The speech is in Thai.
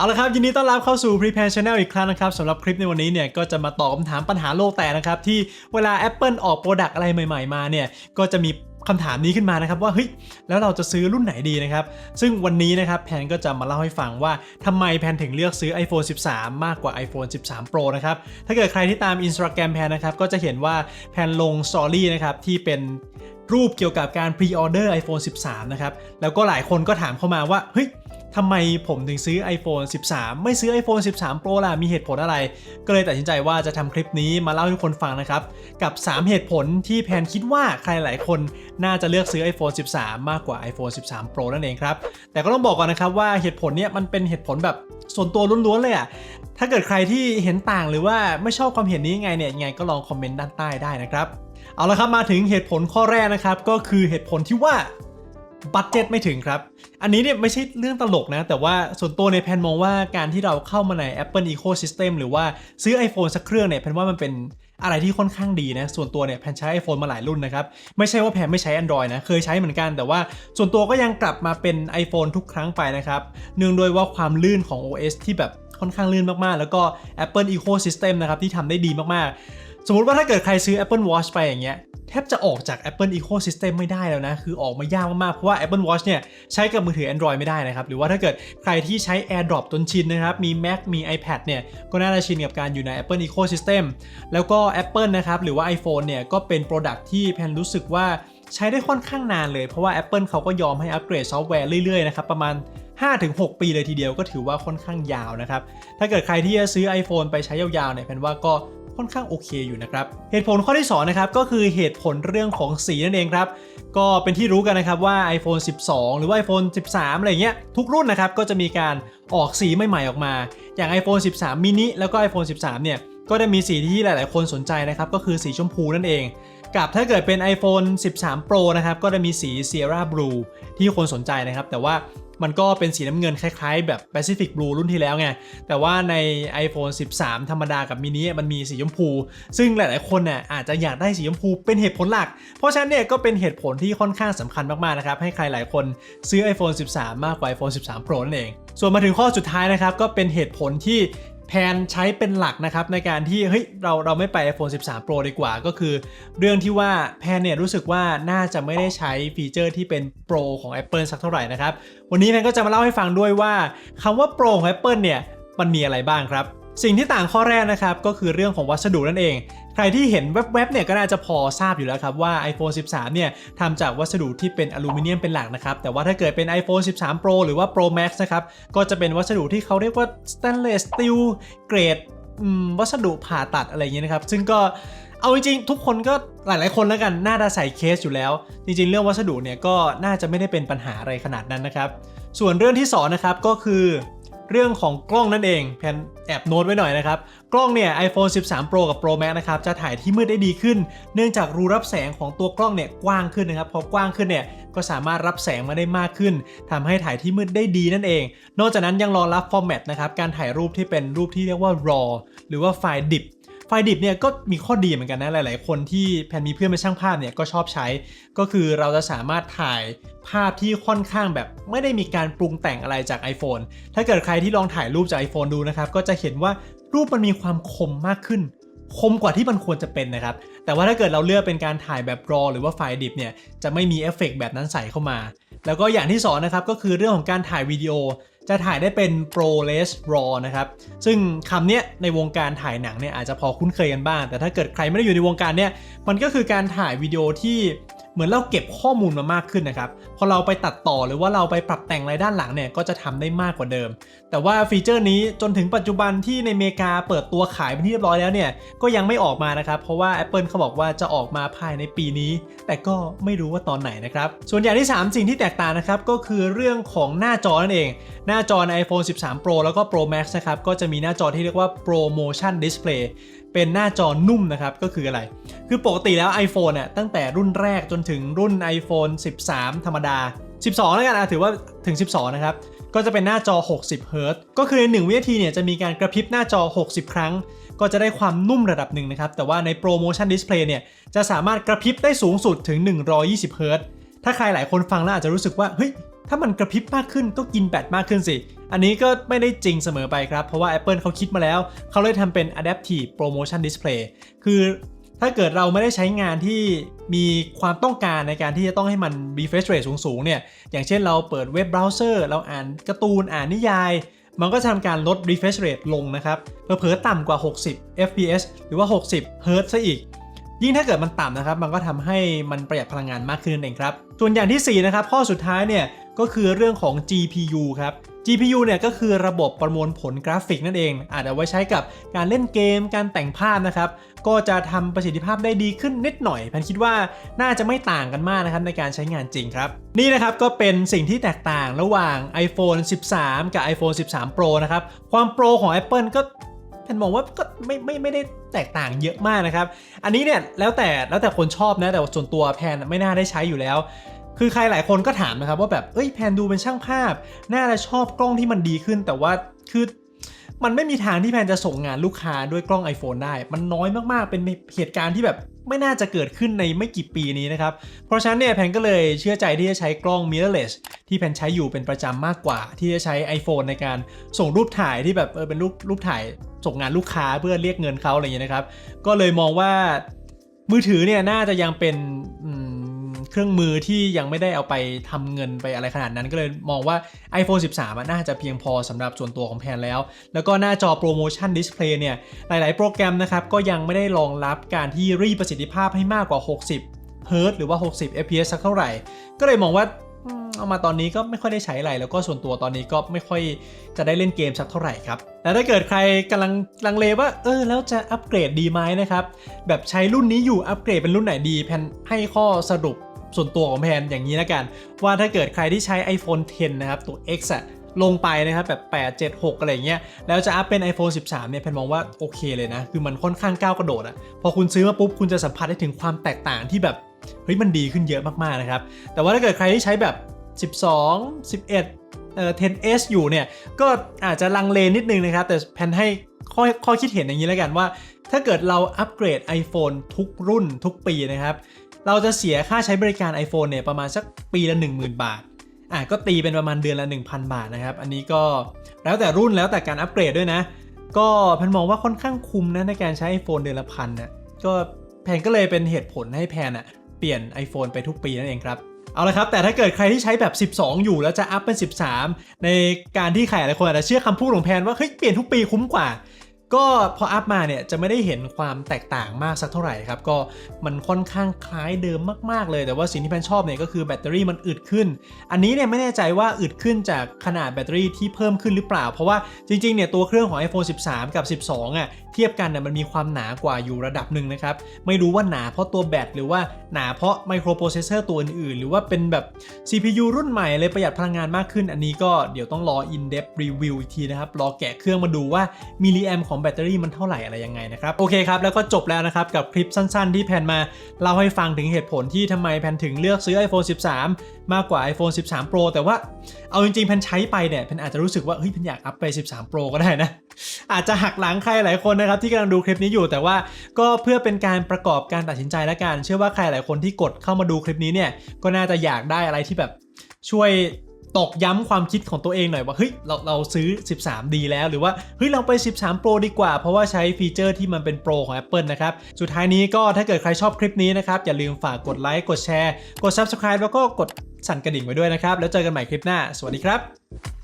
เอาละครับ ยินดีต้อนรับเข้าสู่ Prepare Channel อีกครั้งนะครับสำหรับคลิปในวันนี้เนี่ยก็จะมาตอบคำถามปัญหาโลกแตกนะครับ ที่เวลา Apple ออกโปรดักต์อะไรใหม่ๆมาเนี่ย ก็จะมีคำถามนี้ขึ้นมานะครับว่าเฮ้ยแล้วเราจะซื้อรุ่นไหนดีนะครับ ซึ่งวันนี้นะครับแพนก็จะมาเล่าให้ฟังว่าทำไมแพนถึงเลือกซื้อ iPhone 13 มากกว่า iPhone 13 Pro นะครับ ถ้าเกิดใครที่ตาม Instagram แพนนะครับก็จะเห็นว่าแพนลง Story นะครับที่เป็นรูปเกี่ยวกับการ Pre-order iPhone 13 นะครับ แล้วก็หลายคนก็ถามเข้ามาว่า เฮ้ย ทำไมผมถึงซื้อ iPhone 13 ไม่ซื้อ iPhone 13 Pro ล่ะ มีเหตุผลอะไร ก็เลยตัดสินใจว่าจะทำคลิปนี้มาเล่าให้คนฟังนะครับ กับ 3 เหตุผลที่แพนคิดว่าใครหลายคนน่าจะเลือกซื้อ iPhone 13 มากกว่า iPhone 13 Pro นั่นเองครับ แต่ก็ต้องบอกก่อนนะครับว่าเหตุผลเนี้ยมันเป็นเหตุผลแบบส่วนตัวล้วนๆเลยอะถ้าเกิดใครที่เห็นต่างหรือว่าไม่ชอบความเห็นนี้ยังไงเนี่ยยังไงก็ลองคอมเมนต์ด้านใต้ได้นะครับ เอาละครับมาถึงเหตุผลข้อแรกนะครับก็คือเหตุผลที่ว่า บัตเจ็ตไม่ถึงครับ อันนี้เนี่ยไม่ใช่เรื่องตลกนะ แต่ว่าส่วนตัวในแพนมองว่าการที่เราเข้ามาใน Apple Ecosystem หรือว่าซื้อ iPhone สักเครื่องเนี่ยแพนว่ามันเป็นอะไรที่ค่อนข้างดีนะ ส่วนตัวเนี่ยแพนใช้ iPhone มาหลายรุ่นนะครับ ไม่ใช่ว่าแพนไม่ใช้ Android นะ เคยใช้เหมือนกันแต่ว่าส่วนตัวก็ยังกลับมาเป็น iPhone ทุกครั้งไปนะครับเนื่องโดวยว่าความลื่นของ OS ที่แบบค่อนข้างลื่นมากๆ แล้วก็ Apple Ecosystem นะครับที่ทำได้ดีมากๆ สมมติว่าถ้าเกิดใครซื้อ Apple Watch ไปอย่างเงี้ยแทบจะออกจาก Apple Ecosystem ไม่ได้แล้วนะ คือออกมายากมาก ๆ เพราะว่า Apple Watch เนี่ยใช้กับมือถือ Android ไม่ได้นะครับ หรือว่าถ้าเกิดใครที่ใช้ AirDrop จนชินนะครับ มี Mac มี iPad เนี่ย ก็น่าจะชินกับการอยู่ใน Apple Ecosystem แล้วก็ Apple นะครับ หรือว่า iPhone เนี่ย ก็เป็น Product ที่แพนรู้สึกว่าใช้ได้ค่อนข้างนานเลย เพราะว่า Apple เขาก็ยอมให้อัปเกรดซอฟต์แวร์เรื่อย ๆ นะครับ ประมาณ5-6 ปีเลยทีเดียวก็ถือว่าค่อนข้างยาวนะครับ ถ้าเกิดใครที่จะซื้อ iPhone ไปใช้ยาวๆเนี่ยแพนว่าก็ ค่อนข้างโอเคอยู่นะครับ เหตุผลข้อที่2นะครับก็คือเหตุผลเรื่องของสีนั่นเองครับ ก็เป็นที่รู้กันนะครับว่า iPhone 12 หรือว่า iPhone 13 อะไรเงี้ยทุกรุ่นนะครับก็จะมีการออกสีใหม่ๆออกมา อย่าง iPhone 13 mini แล้วก็ iPhone 13 เนี่ยก็ได้มีสีที่หลายๆ คนสนใจนะครับก็คือสีชมพูนั่นเอง กับถ้าเกิดเป็น iPhone 13 Pro นะครับก็จะมีสี Sierra Blue ที่คนสนใจนะครับ แต่ว่า มันก็เป็นสีน้ำเงินคล้ายๆ แบบ Pacific Blue รุ่นที่แล้วไง แต่ว่าใน iPhone 13 ธรรมดากับมินิมันมีสีชมพู ซึ่งหลายๆคนน่ยอาจจะอยากได้สีชมพูเป็นเหตุผลหลัก เพราะฉะนั้นเนี่ยก็เป็นเหตุผลที่ค่อนข้างสำคัญมากๆนะครับ ให้ใครหลายคนซื้อ iPhone 13 มากกว่า iPhone 13 Pro นั่นเอง ส่วนมาถึงข้อสุดท้ายนะครับก็เป็นเหตุผลที่ แพนใช้เป็นหลักนะครับในการที่เฮ้ยเราเราไม่ไป iPhone 13 Pro ดีกว่าก็คือ เรื่องที่ว่าแพนเนี่ยรู้สึกว่าน่าจะไม่ได้ใช้ฟีเจอร์ที่เป็น Pro ของ Apple สักเท่าไหร่นะครับ วันนี้แพนก็จะมาเล่าให้ฟังด้วยว่าคำว่า Pro ของ Apple เนี่ยมันมีอะไรบ้างครับ สิ่งที่ต่างข้อแรกนะครับก็คือเรื่องของวัสดุนั่นเอง รที่เห็นแวบๆเนี่ยก็น่าจะพอทราบอยู่แล้วครับว่า iPhone 13 เนี่ยทำจากวัสดุที่เป็นอลูมิเนียมเป็นหลักนะครับ แต่ว่าถ้าเกิดเป็น iPhone 13 Pro หรือว่า Pro Max นะครับ ก็จะเป็นวัสดุที่เขาเรียกว่า stainless steel เกรดวัสดุผ่าตัดอะไรอย่างเงี้ยนะครับ ซึ่งก็เอาจริงๆทุกคนก็หลายๆคนแล้วกันน่าจะใส่เคสอยู่แล้ว จริงๆ เรื่องวัสดุเนี่ยก็น่าจะไม่ได้เป็นปัญหาอะไรขนาดนั้นนะครับ ส่วนเรื่องที่สองนะครับก็คือ เรื่องของกล้องนั่นเองแพนแอบโน้ตไว้หน่อยนะครับ กล้องเนี่ย iPhone 13 Pro กับ Pro Max นะครับ จะถ่ายที่มืดได้ดีขึ้น เนื่องจากรูรับแสงของตัวกล้องเนี่ยกว้างขึ้นนะครับ พอกว้างขึ้นเนี่ยก็สามารถรับแสงมาได้มากขึ้นทำให้ถ่ายที่มืดได้ดีนั่นเอง นอกจากนั้นยังรองรับฟอร์แมตนะครับ การถ่ายรูปที่เป็นรูปที่เรียกว่า RAW หรือว่าไฟล์ดิบ ไฟล์ดิบเนี่ยก็มีข้อดีเหมือนกันนะ หลาย ๆ คนที่แพนมีเพื่อนเป็นช่างภาพเนี่ยก็ชอบใช้ ก็คือเราจะสามารถถ่ายภาพที่ค่อนข้างแบบไม่ได้มีการปรุงแต่งอะไรจาก iPhone ถ้าเกิดใครที่ลองถ่ายรูปจาก iPhone ดูนะครับ ก็จะเห็นว่ารูปมันมีความคมมากขึ้น คมกว่าที่มันควรจะเป็นนะครับ แต่ว่าถ้าเกิดเราเลือกเป็นการถ่ายแบบ RAW หรือว่าไฟล์ดิบเนี่ยจะไม่มีเอฟเฟกต์แบบนั้นใส่เข้ามา แล้วก็อย่างที่สองนะครับก็คือเรื่องของการถ่ายวิดีโอ จะถ่ายได้เป็น ProRes RAW นะครับ ซึ่งคำเนี้ยในวงการถ่ายหนังเนี่ยอาจจะพอคุ้นเคยกันบ้าง แต่ถ้าเกิดใครไม่ได้อยู่ในวงการเนี่ยมันก็คือการถ่ายวิดีโอที่ เหมือนเราเก็บข้อมูลมามากขึ้นนะครับ พอเราไปตัดต่อหรือว่าเราไปปรับแต่งอะไรด้านหลังเนี่ยก็จะทำได้มากกว่าเดิม แต่ว่าฟีเจอร์นี้จนถึงปัจจุบันที่ในอเมริกาเปิดตัวขายเป็นที่เรียบร้อยแล้วเนี่ยก็ยังไม่ออกมานะครับ เพราะว่า Apple เขาบอกว่าจะออกมาภายในปีนี้ แต่ก็ไม่รู้ว่าตอนไหนนะครับ ส่วนอย่างที่ 3 สิ่งที่แตกต่างนะครับก็คือเรื่องของหน้าจอนั่นเอง หน้าจอใน iPhone 13 Pro แล้วก็ Pro Max นะครับก็จะมีหน้าจอที่เรียกว่า Pro Motion Display เป็นหน้าจอนุ่มนะครับก็คืออะไร คือปกติแล้ว iPhone น่ะตั้งแต่รุ่นแรกจนถึงรุ่น iPhone 13 ธรรมดา 12 แล้วกันอะถือว่าถึง 12 นะครับ ก็จะเป็นหน้าจอ 60 เฮิรตซ์ก็คือใน 1 วินาทีเนี่ยจะมีการกระพริบหน้าจอ 60 ครั้ง ก็จะได้ความนุ่มระดับหนึ่งนะครับ แต่ว่าใน Pro Motion Display เนี่ยจะสามารถกระพริบได้สูงสุดถึง 120 เฮิรตซ์ถ้าใครหลายคนฟังแล้วอาจจะรู้สึกว่าเฮ้ยถ้ามันกระพริบมากขึ้นก็กินแบตมากขึ้นสิ อันนี้ก็ไม่ได้จริงเสมอไปครับ เพราะว่า Apple เขาคิดมาแล้ว เขาเลยทำเป็น Adaptive Promotion Display คือ ถ้าเกิดเราไม่ได้ใช้งานที่มีความต้องการในการที่จะต้องให้มัน refresh rate สูงๆ เนี่ย อย่างเช่นเราเปิดเว็บเบราว์เซอร์ เราอ่านการ์ตูน อ่านนิยาย มันก็จะทำการลด refresh rate ลงนะครับ เผลอๆต่ำกว่า 60 fps หรือว่า 60 Hz ซะอีก ยิ่งถ้าเกิดมันต่ำนะครับ มันก็ทำให้มันประหยัดพลังงานมากขึ้นนั่นเองครับ ส่วนอย่างที่ 4 นะครับ ข้อสุดท้ายเนี่ย ก็คือเรื่องของ GPU ครับ GPU เนี่ยก็คือระบบประมวลผลกราฟิกนั่นเอง อาจจะไว้ใช้กับการเล่นเกม การแต่งภาพนะครับ ก็จะทำประสิทธิภาพได้ดีขึ้นนิดหน่อยแพนคิดว่าน่าจะไม่ต่างกันมากนะครับในการใช้งานจริงครับ นี่นะครับก็เป็นสิ่งที่แตกต่างระหว่าง iPhone 13 กับ iPhone 13 Pro นะครับ ความโปรของ Apple ก็แพนมองว่าก็ไม่ไม่ไม่ได้แตกต่างเยอะมากนะครับ อันนี้เนี่ยแล้วแต่แล้วแต่คนชอบนะแต่ส่วนตัวแพนไม่น่าได้ใช้อยู่แล้ว คือใครหลายคนก็ถามนะครับว่าแบบเอ้ยแพนดูเป็นช่างภาพ น่าจะชอบกล้องที่มันดีขึ้น แต่ว่าคือมันไม่มีทางที่แพนจะส่งงานลูกค้าด้วยกล้อง iPhone ได้ มันน้อยมากๆ เป็นเหตุการณ์ที่แบบไม่น่าจะเกิดขึ้นในไม่กี่ปีนี้นะครับ เพราะฉะนั้นเนี่ยแพนก็เลยเชื่อใจที่จะใช้กล้อง mirrorless ที่แพนใช้อยู่เป็นประจำมากกว่า ที่จะใช้ iPhone ในการส่งรูปถ่ายที่แบบเออเป็นรูปรูปถ่ายส่งงานลูกค้าเพื่อเรียกเงินเขาอะไรอย่างเงี้ยนะครับ ก็เลยมองว่ามือถือเนี่ยน่าจะยังเป็น เครื่องมือที่ยังไม่ได้เอาไปทำเงินไปอะไรขนาดนั้น ก็เลยมองว่า iPhone 13 น่าจะเพียงพอสำหรับส่วนตัวของแพนแล้ว แล้วก็หน้าจอโปรโมชั่นดิสเพลย์เนี่ย หลาย ๆ โปรแกรมนะครับ ก็ยังไม่ได้รองรับการที่รีประสิทธิภาพให้มากกว่า 60เฮิร์ตหรือว่า 60 fps สักเท่าไหร่ ก็เลยมองว่าเอามาตอนนี้ก็ไม่ค่อยได้ใช้อะไรแล้วก็ส่วนตัวตอนนี้ก็ไม่ค่อยจะได้เล่นเกมสักเท่าไหร่ครับแต่ถ้าเกิดใครกำลังลังเลว่าเออแล้วจะอัปเกรดดีไหมนะครับ แบบใช้รุ่นนี้อยู่อัปเกรดเป็นรุ่นไหนดีแพนให้ข้อสรุป ส่วนตัวของแพนอย่างนี้แล้วกัน ว่าถ้าเกิดใครที่ใช้ iPhone 10 นะครับ ตัว X อะลงไปนะครับแบบ 8 7 6 อะไรเงี้ย แล้วจะอัพเป็น iPhone 13 เนี่ยแพนมองว่าโอเคเลยนะ คือมันค่อนข้างก้าวกระโดดอะพอคุณซื้อมาปุ๊บ คุณจะสัมผัสได้ถึงความแตกต่างที่แบบเฮ้ยมันดีขึ้นเยอะมากๆนะครับ แต่ว่าถ้าเกิดใครที่ใช้แบบ 12 11เอ่อ 10s อยู่เนี่ย ก็อาจจะลังเลนิดนึงนะครับ แต่แพนให้ข้อข้อคิดเห็นอย่างนี้แล้วกันว่า ถ้าเกิดเราอัปเกรด iPhone ทุกรุ่นทุกปีนะครับ เราจะเสียค่าใช้บริการ iPhone เนี่ยประมาณสักปีละ 10,000 บาทอะก็ตีเป็นประมาณเดือนละ 1,000 บาทนะครับ อันนี้ก็แล้วแต่รุ่นแล้วแต่การอัปเกรดด้วยนะ ก็แพนมองว่าค่อนข้างคุ้มนะในการใช้ iPhone เดือนละพันนะก็แพนก็เลยเป็นเหตุผลให้แพนอะเปลี่ยน iPhone ไปทุกปีนั่นเองครับเอาละครับ แต่ถ้าเกิดใครที่ใช้แบบ 12 อยู่แล้วจะอัพเป็น 13 ในการที่ใครหลายคนอาจจะเชื่อคำพูดของแพนว่าเฮ้ยเปลี่ยนทุกปีคุ้มกว่า ก็พออัพมาเนี่ยจะไม่ได้เห็นความแตกต่างมากสักเท่าไหร่ครับ ก็มันค่อนข้างคล้ายเดิมมากๆเลย แต่ว่าสิ่งที่แพนชอบเนี่ยก็คือแบตเตอรี่มันอึดขึ้น อันนี้เนี่ยไม่แน่ใจว่าอึดขึ้นจากขนาดแบตเตอรี่ที่เพิ่มขึ้นหรือเปล่า เพราะว่าจริงๆเนี่ยตัวเครื่องของ iPhone 13 กับ 12อะเทียบกันเนี่ยมันมีความหนากว่าอยู่ระดับหนึ่งนะครับ ไม่รู้ว่าหนาเพราะตัวแบตหรือว่าหนาเพราะไมโครโปรเซสเซอร์ตัวอื่นๆ หรือว่าเป็นแบบ CPU รุ่นใหม่เลยประหยัดพลังงานมากขึ้น อันนี้ก็เดี๋ยวต้องรอ in depth review อีกทีนะครับรอแกะเครื่องมาดูว่ามิลลิแอมของแบตเตอรี่มันเท่าไหร่อะไรยังไงนะครับโอเคครับแล้วก็จบแล้วนะครับกับคลิปสั้นๆ ที่แพนมาเล่าให้ฟังถึงเหตุผลที่ทำไมแพนถึงเลือกซื้อ iPhone 13 มากกว่า iPhone 13 Pro แต่ว่าเอาจริงๆแพนใช้ไปเนี่ยแพนอาจจะรู้สึกว่าเฮ้ยแพนอยากอัพไป 13 Pro ก็ได้นะอาจจะหักหลังใครหลายคนนะครับที่กำลังดูคลิปนี้อยู่ แต่ว่าก็เพื่อเป็นการประกอบการตัดสินใจและกันเชื่อว่าใครหลายคนที่กดเข้ามาดูคลิปนี้เนี่ยก็น่าจะอยากได้อะไรที่แบบช่วย ตอกย้ำความคิดของตัวเองหน่อยว่าเฮ้ยเราเราซื้อ 13 ดีแล้ว หรือว่าเฮ้ยเราไป 13 Pro ดีกว่า เพราะว่าใช้ฟีเจอร์ที่มันเป็นโปรของ Apple นะครับ สุดท้ายนี้ก็ถ้าเกิดใครชอบคลิปนี้นะครับ อย่าลืมฝากกดไลค์กดแชร์ กด Subscribe แล้วก็กดสั่นกระดิ่งไว้ด้วยนะครับ แล้วเจอกันใหม่คลิปหน้า สวัสดีครับ